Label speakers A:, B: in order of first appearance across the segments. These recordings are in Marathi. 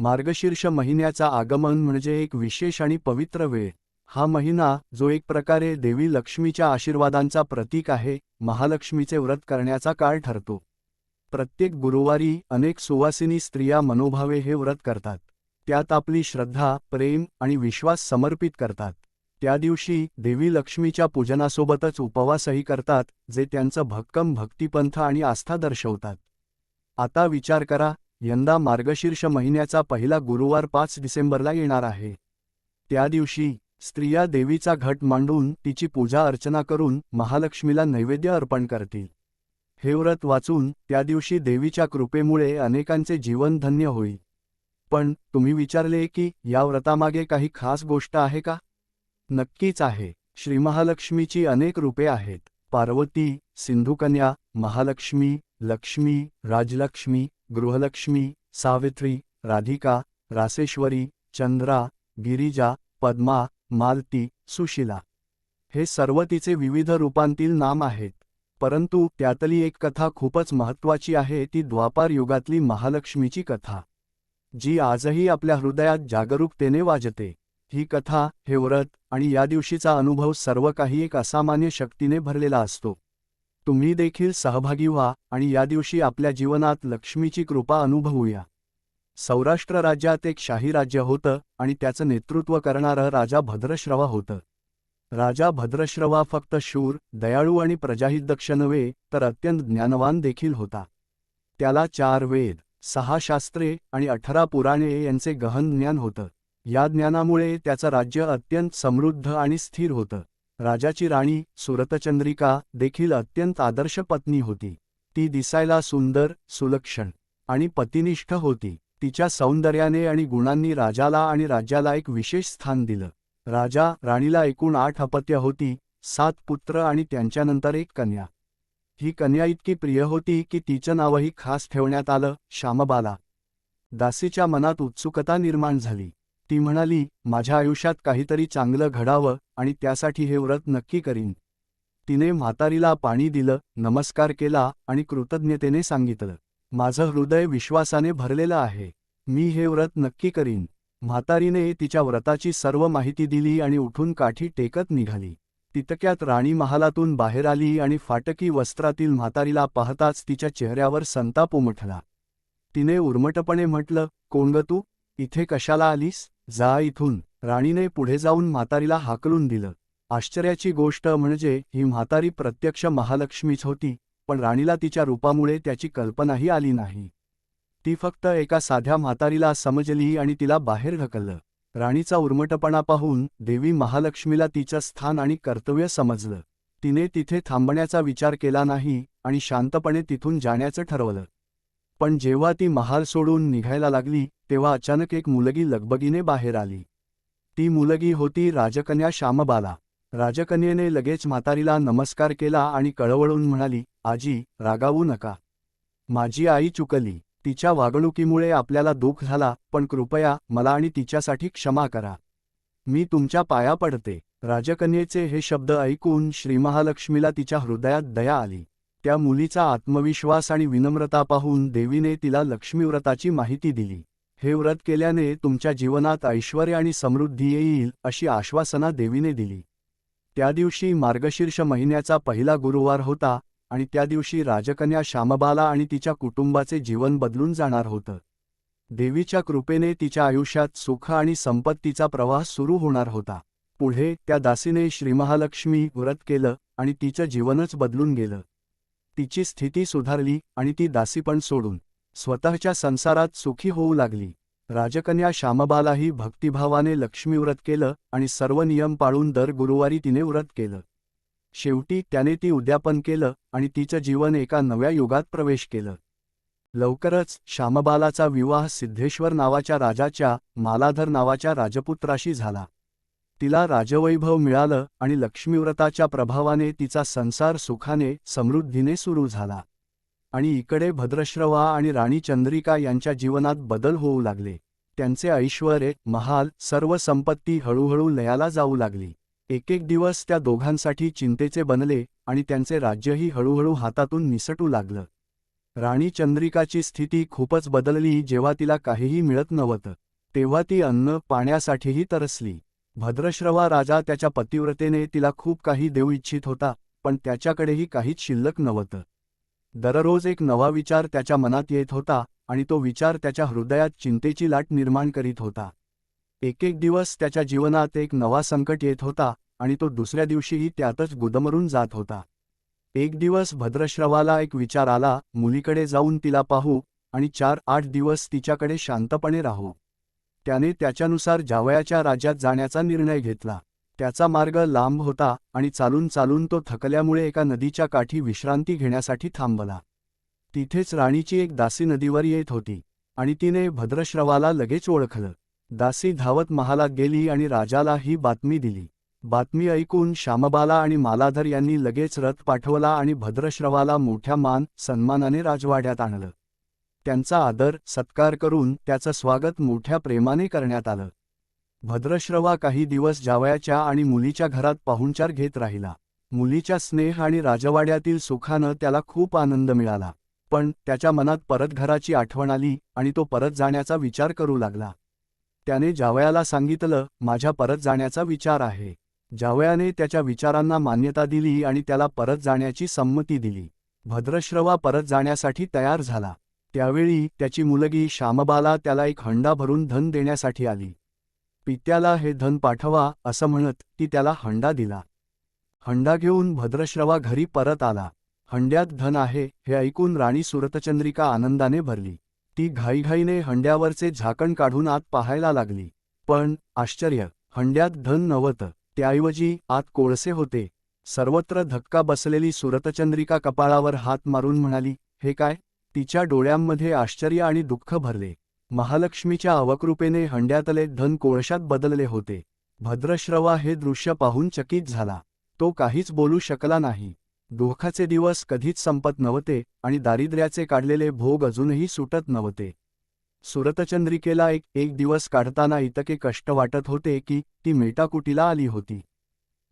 A: मार्गशीर्ष महिन्याचा आगमन म्हणजे एक विशेष आणि पवित्र वेळ. हा महिना जो एक प्रकारे देवी लक्ष्मीच्या आशीर्वादांचा प्रतीक आहे महालक्ष्मीचे व्रत करण्याचा काळ ठरतो. प्रत्येक गुरुवारी अनेक सुवासिनी स्त्रिया मनोभावे हे व्रत करतात. त्यात आपली श्रद्धा प्रेम आणि विश्वास समर्पित करतात. त्या दिवशी देवी लक्ष्मीच्या पूजनासोबतच उपवासही करतात जे त्यांचं भक्कम भक्तिपंथ आणि आस्था दर्शवतात. आता विचार करा यंदा मार्गशीर्ष महिन्याचा पहिला गुरुवार पाच डिसेंबरला येणार आहे. त्या दिवशी स्त्रिया देवीचा घट मांडून तिची पूजा अर्चना करून महालक्ष्मीला नैवेद्य अर्पण करतील. हे व्रत वाचून त्या दिवशी देवीच्या कृपेमुळे अनेकांचे जीवन धन्य होईल. पण तुम्ही विचारले की या व्रतामागे काही खास गोष्ट आहे का? नक्कीच आहे. श्रीमहालक्ष्मीची अनेक रूपे आहेत. पार्वती सिंधुकन्या महालक्ष्मी लक्ष्मी राजलक्ष्मी गृहलक्ष्मी सावित्री राधिका रासेश्वरी चंद्रा गिरिजा पद्मा मालती सुशिला. हे सर्व तिचे विविध रूपांतील नाम आहेत. परंतु त्यातली एक कथा खूपच महत्त्वाची आहे ती द्वापार युगातली महालक्ष्मीची कथा. जी आजही आपल्या हृदयात जागरूकतेने वाजते. ही कथा हे व्रत आणि या दिवशीचा अनुभव सर्व काही एक असामान्य शक्तीने भरलेला असतो. तुम्ही देखील सहभागी व्हा आणि या दिवशी आपल्या जीवनात लक्ष्मीची कृपा अनुभवूया. सौराष्ट्र राज्यात एक शाही राज्य होतं आणि त्याचं नेतृत्व करणारं राजा भद्रश्रवा होतं. राजा भद्रश्रवा फक्त शूर दयाळू आणि प्रजाहितदक्ष नव्हे तर अत्यंत ज्ञानवान देखील होता. त्याला चार वेद सहा शास्त्रे आणि अठरा पुराणे यांचे गहन ज्ञान होतं. या ज्ञानामुळे त्याचं राज्य अत्यंत समृद्ध आणि स्थिर होतं. राजाची राणी सुरतचंद्रिका देखील अत्यंत आदर्श पत्नी होती. ती दिसायला सुंदर सुलक्षण आणि पतिनिष्ठ होती. तिच्या सौंदर्याने आणि गुणांनी राजाला आणि राज्याला एक विशेष स्थान दिलं. राजा राणीला एकूण आठ अपत्य होती सात पुत्र आणि त्यांच्यानंतर एक कन्या. ही कन्या इतकी प्रिय होती की तिचं नावही खास ठेवण्यात आलं श्यामबाला. दासीच्या मनात उत्सुकता निर्माण झाली. ती म्हणाली माझ्या आयुष्यात काहीतरी चांगलं घडावं आणि त्यासाठी हे व्रत नक्की करीन. तिने म्हातारीला पाणी दिलं नमस्कार केला आणि कृतज्ञतेने सांगितलं माझं हृदय विश्वासाने भरलेलं आहे. मी हे व्रत नक्की करीन. म्हातारीने तिच्या व्रताची सर्व माहिती दिली आणि उठून काठी टेकत निघाली. तितक्यात राणी महालातून बाहेर आली आणि फाटकी वस्त्रातील म्हातारीला पाहताच तिच्या चेहऱ्यावर संताप उमटला तिने उर्मटपणे म्हटलं कोण ग तू? इथे कशाला आलीस? जा इथून. राणीने पुढे जाऊन म्हातारीला हाकलून दिलं. आश्चर्याची गोष्ट म्हणजे ही म्हातारी प्रत्यक्ष महालक्ष्मीच होती पण राणीला तिच्या रूपामुळे त्याची कल्पनाही आली नाही. ती फक्त एका साध्या म्हातारीला समजली आणि तिला बाहेर ढकललं. राणीचा उर्मटपणा पाहून देवी महालक्ष्मीला तिचं स्थान आणि कर्तव्य समजलं. तिने तिथे थांबण्याचा विचार केला नाही आणि शांतपणे तिथून जाण्याचं ठरवलं. पण जेव्हा ती महाल सोडून निघायला लागली तेव्हा अचानक एक मुलगी लगबगीने बाहेर आली. ती मुलगी होती राजकन्या श्यामबाला. राजकन्येने लगेच म्हातारीला नमस्कार केला आणि कळवळून म्हणाली आजी रागावू नका. माझी आई चुकली. तिच्या वागणुकीमुळे आपल्याला दुःख झाला पण कृपया मला आणि तिच्यासाठी क्षमा करा. मी तुमच्या पाया पडते. राजकन्येचे हे शब्द ऐकून श्रीमहालक्ष्मीला तिच्या हृदयात दया आली. त्या मुलीचा आत्मविश्वास आणि विनम्रता पाहून देवीने तिला लक्ष्मीव्रताची माहिती दिली. हे व्रत केल्याने तुमच्या जीवनात ऐश्वर आणि समृद्धी येईल अशी आश्वासना देवीने दिली. त्या दिवशी मार्गशीर्ष महिन्याचा पहिला गुरुवार होता आणि त्या दिवशी राजकन्या श्यामबाला आणि तिच्या कुटुंबाचे जीवन बदलून जाणार होतं. देवीच्या कृपेने तिच्या आयुष्यात सुख आणि संपत्तीचा प्रवाह सुरू होणार होता. पुढे त्या दासीने श्रीमहालक्ष्मी व्रत केलं आणि तिचं जीवनच बदलून गेलं. तिची स्थिती सुधारली आणि ती दासीपण सोडून स्वतःच्या संसारात सुखी होऊ लागली. राजकन्या श्यामबालाही भक्तिभावाने लक्ष्मीव्रत केलं आणि सर्व नियम पाळून दर गुरुवारी तिने व्रत केलं. शेवटी त्याने ती उद्यापन केलं आणि तिचं जीवन एका नव्या युगात प्रवेश केलं. लवकरच श्यामबालाचा विवाह सिद्धेश्वर नावाच्या राजाच्या मालाधर नावाच्या राजपुत्राशी झाला. तिला राजवैभव मिळालं आणि लक्ष्मीव्रताच्या प्रभावाने तिचा संसार सुखाने समृद्धीने सुरू झाला. आणि इकडे भद्रश्रवा आणि राणी चंद्रिका यांच्या जीवनात बदल होऊ लागले. त्यांचे ऐश्वरे महाल सर्व संपत्ती हळूहळू लयाला जाऊ लागली. एक एक दिवस त्या दोघांसाठी चिंतेचे बनले आणि त्यांचे राज्यही हळूहळू हातातून निसटू लागलं. राणी चंद्रिकाची स्थिती खूपच बदलली जेव्हा तिला काहीही मिळत नव्हतं. तेव्हा ती अन्न पाण्यासाठीही तरसली. भद्रश्रवा राजा त्याच्या पतिव्रतेने तिला खूप काही देऊ इच्छित होता पण त्याच्याकडेही काहीच शिल्लक नव्हतं. दररोज एक नवा विचार त्याच्या मनात येत होता आणि तो विचार त्याच्या हृदयात चिंतेची लाट निर्माण करीत होता. एक एक दिवस त्याच्या जीवनात एक नवा संकट येत होता आणि तो दुसऱ्या दिवशीही त्यातच गुदमरून जात होता. एक दिवस भद्रश्रवाला एक विचार आला मुलीकडे जाऊन तिला पाहू आणि चार आठ दिवस तिच्याकडे शांतपणे राहू. त्याने त्याच्यानुसार जावयाच्या राज्यात जाण्याचा निर्णय घेतला. त्याचा मार्ग लांब होता आणि चालून चालून तो थकल्यामुळे एका नदीच्या काठी विश्रांती घेण्यासाठी थांबला. तिथेच राणीची एक दासी नदीवर येत होती आणि तिने भद्रश्रवाला लगेच ओळखलं. दासी धावत महालात गेली आणि राजाला ही बातमी दिली. बातमी ऐकून श्यामबाला आणि मालाधर यांनी लगेच रथ पाठवला आणि भद्रश्रवाला मोठ्या मान सन्मानाने राजवाड्यात आणलं. त्यांचा आदर सत्कार करून त्याचं स्वागत मोठ्या प्रेमाने करण्यात आलं. भद्रश्रवा काही दिवस जावयाच्या आणि मुलीच्या घरात पाहुणचार घेत राहिला. मुलीच्या स्नेह आणि राजवाड्यातील सुखानं त्याला खूप आनंद मिळाला. पण त्याच्या मनात परत घराची आठवण आली आणि तो परत जाण्याचा विचार करू लागला. त्याने जावयाला सांगितलं माझ्या परत जाण्याचा विचार आहे. जावयाने त्याच्या विचारांना मान्यता दिली आणि त्याला परत जाण्याची संमती दिली. भद्रश्रवा परत जाण्यासाठी तयार झाला. त्यावेळी त्याची मुलगी श्यामबाला त्याला एक हंडा भरून धन देण्यासाठी आली. पित्याला हे धन पाठवा असं म्हणत ती त्याला हंडा दिला. हंडा घेऊन भद्रश्रवा घरी परत आला. हंड्यात धन आहे हे ऐकून राणी सुरतचंद्रिका आनंदाने भरली. ती घाईघाईने हंड्यावरचे झाकण काढून आत पाहायला लागली. पण आश्चर्य हंड्यात धन नव्हतं. त्याऐवजी आत कोळसे होते. सर्वत्र धक्का बसलेली सुरतचंद्रिका कपाळावर हात मारून म्हणाली हे काय? तिच्या डोळ्यांमध्ये आश्चर्य आणि दुःख भरले. महालक्ष्मीच्या अवकृपेने हंड्यातले धन कोळशात बदलले होते. भद्रश्रवा हे दृश्य पाहून चकित झाला. तो काहीच बोलू शकला नाही. दुःखाचे दिवस कधीच संपत नव्हते आणि दारिद्र्याचे काढलेले भोग अजूनही सुटत नव्हते. सुरतचंद्रिकेला एक एक दिवस काढताना इतके कष्ट वाटत होते की ती मेटाकुटीला आली होती.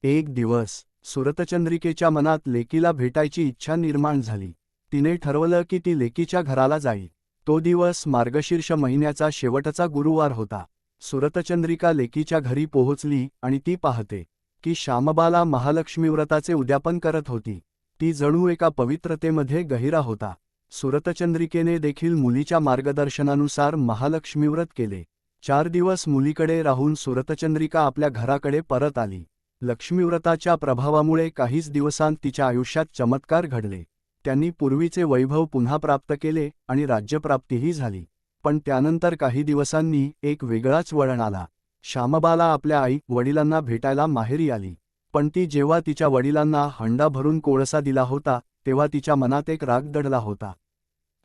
A: एक दिवस सुरतचंद्रिकेच्या मनात लेकीला भेटायची इच्छा निर्माण झाली. तिने ठरवलं की ती लेकीच्या घराला जाईल. तो दिवस मार्गशीर्ष महिन्याचा शेवटचा गुरुवार होता. सुरतचंद्रिका लेकीच्या घरी पोहोचली आणि ती पाहते की श्यामबाला महालक्ष्मी व्रताचे उद्यापन करत होती. ती जणू एका पवित्रतेमध्ये गहिरा होता. सुरतचंद्रिकेने देखील मुलीच्या मार्गदर्शनानुसार महालक्ष्मी व्रत केले. चार दिवस मुलीकडे राहून सुरतचंद्रिका आपल्या घराकडे परत आली. लक्ष्मीव्रताच्या प्रभावामुळे काहीच दिवसांत तिच्या आयुष्यात चमत्कार घडले. त्यांनी पूर्वीचे वैभव पुन्हा प्राप्त केले आणि राज्यप्राप्तीही झाली. पण त्यानंतर काही दिवसांनी एक वेगळाच वळण आला. श्यामबाला आपल्या आई वडिलांना भेटायला माहेरी आली. पण ती जेव्हा तिच्या वडिलांना हंडा भरून कोळसा दिला होता तेव्हा तिच्या मनात एक राग दडला होता.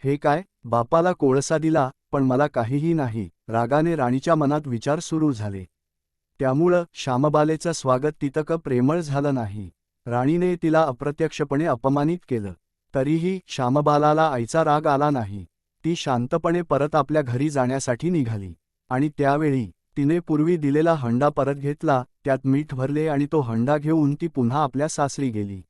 A: हे काय? बापाला कोळसा दिला पण मला काहीही नाही. रागाने राणीच्या मनात विचार सुरू झाले. त्यामुळं श्यामबालेचं स्वागत तितकं प्रेमळ झालं नाही. राणीने तिला अप्रत्यक्षपणे अपमानित केलं. तरीही श्यामबालाला आईचा राग आला नाही. ती शांतपणे परत आपल्या घरी जाण्यासाठी निघाली. आणि त्यावेळी तिने पूर्वी दिलेला हंडा परत घेतला त्यात मीठ भरले आणि तो हंडा घेऊन ती पुन्हा आपल्या सासरी गेली.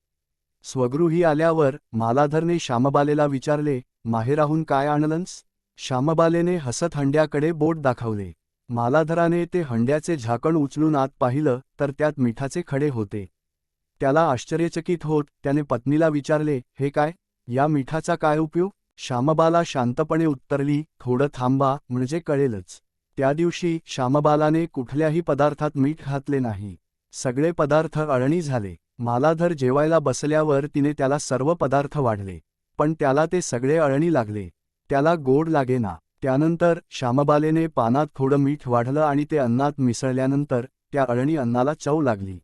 A: स्वगृही आल्यावर मालाधरने श्यामबालेला विचारले माहेराहून काय आणलंस? श्यामबालेने हसत हंड्याकडे बोट दाखवले. मालाधराने ते हंड्याचे झाकण उचलून आत पाहिलं तर त्यात मिठाचे खडे होते. त्याला आश्चर्यचकित होत त्याने पत्नीला विचारले हे काय? या मिठाचा काय उपयोग? श्यामबाला शांतपणे उत्तरली थोडं थांबा म्हणजे कळेलच. त्या दिवशी श्यामबालाने कुठल्याही पदार्थात मीठ घातले नाही. सगळे पदार्थ अळणी झाले. मालाधर जेवायला बसल्यावर तिने त्याला सर्व पदार्थ वाढले. पण त्याला ते सगळे अळणी लागले. त्याला गोड लागेना. त्यानंतर श्यामबालेने पानात थोडं मीठ वाढलं आणि ते अन्नात मिसळल्यानंतर त्या अळणी अन्नाला चव लागली.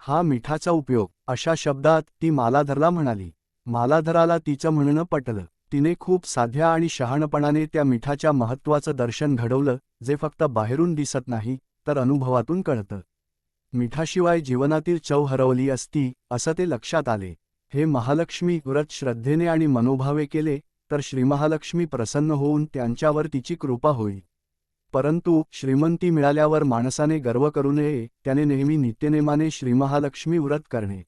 A: हा मिठाचा उपयोग. अशा शब्दात ती मालाधरला म्हणाली. मालाधराला तिचं म्हणणं पटलं. तिने खूप साध्या आणि शहाणपणाने त्या मिठाच्या महत्त्वाचं दर्शन घडवलं जे फक्त बाहेरून दिसत नाही तर अनुभवातून कळतं. मिठाशिवाय जीवनातील चव हरवली असती असं ते लक्षात आले. हे महालक्ष्मी व्रत श्रद्धेने आणि मनोभावे केले तर श्रीमहालक्ष्मी प्रसन्न होऊन त्यांच्यावर तिची कृपा होईल. परंतु श्रीमंती मिळाल्यावर माणसाने गर्व करू नये त्याने नेहमी नित्यनेमाने श्रीमहालक्ष्मी व्रत करणे.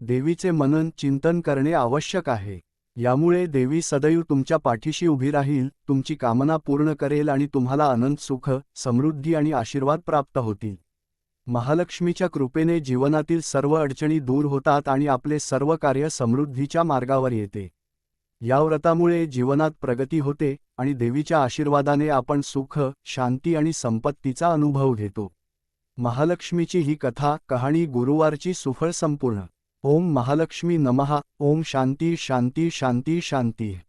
A: देवीचे मनन चिंतन करणे आवश्यक आहे. यामुळे देवी सदैव तुमच्या पाठीशी उभी राहील तुमची कामना पूर्ण करेल आणि तुम्हाला अनंत सुख समृद्धी आणि आशीर्वाद प्राप्त होतील. महालक्ष्मीच्या कृपेने जीवनातील सर्व अडचणी दूर होतात आणि आपले सर्व कार्य समृद्धीच्या मार्गावर येते. या व्रतामुळे जीवनात प्रगती होते आणि देवीच्या आशीर्वादाने आपण सुख शांती आणि संपत्तीचा अनुभव घेतो. महालक्ष्मीची ही कथा कहाणी गुरुवारची सुफळ संपूर्ण. ओम महालक्ष्मी नमहा ओम शांती शांती शांती शांती.